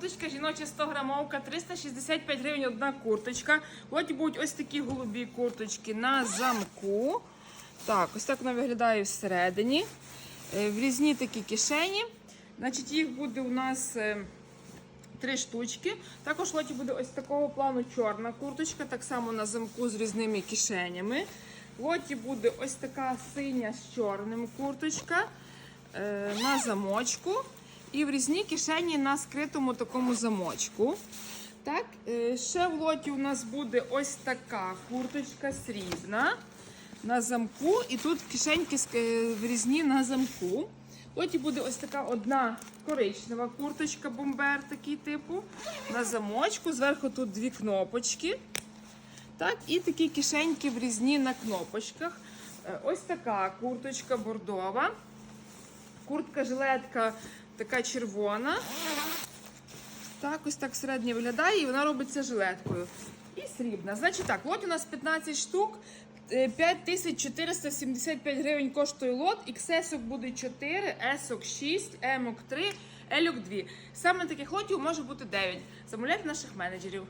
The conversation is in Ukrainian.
курточка, жіноча 100 грамовка, 365 гривень одна курточка. От будуть ось такі голубі курточки на замку. Так, ось так вона виглядає всередині. Е, В різні такі кишені. Значить, їх буде у нас е, три штучки. Також лоті буде ось такого плану чорна курточка, так само на замку з різними кишенями. В лоті буде ось така синя з чорним курточка е, на замочку. І в різні кишені на скритому такому замочку. Так, е, ще в лоті у нас буде ось така курточка срібна на замку. І тут кишеньки е, в різні на замку. Лоті буде ось така одна коричнева курточка, бомбер такий типу. На замочку. Зверху тут дві кнопочки. Так, і такі кишеньки в різні на кнопочках. Е, Ось така курточка бордова. Куртка жилетка така червона. Так, ось так всередині виглядає, і вона робиться жилеткою. І срібна. Значить так, от у нас 15 штук. е, 5475 гривень коштує лот. XS буде 4, S 6, M 3, L 2. Саме таких лотів може бути 9. Замовляйте наших менеджерів.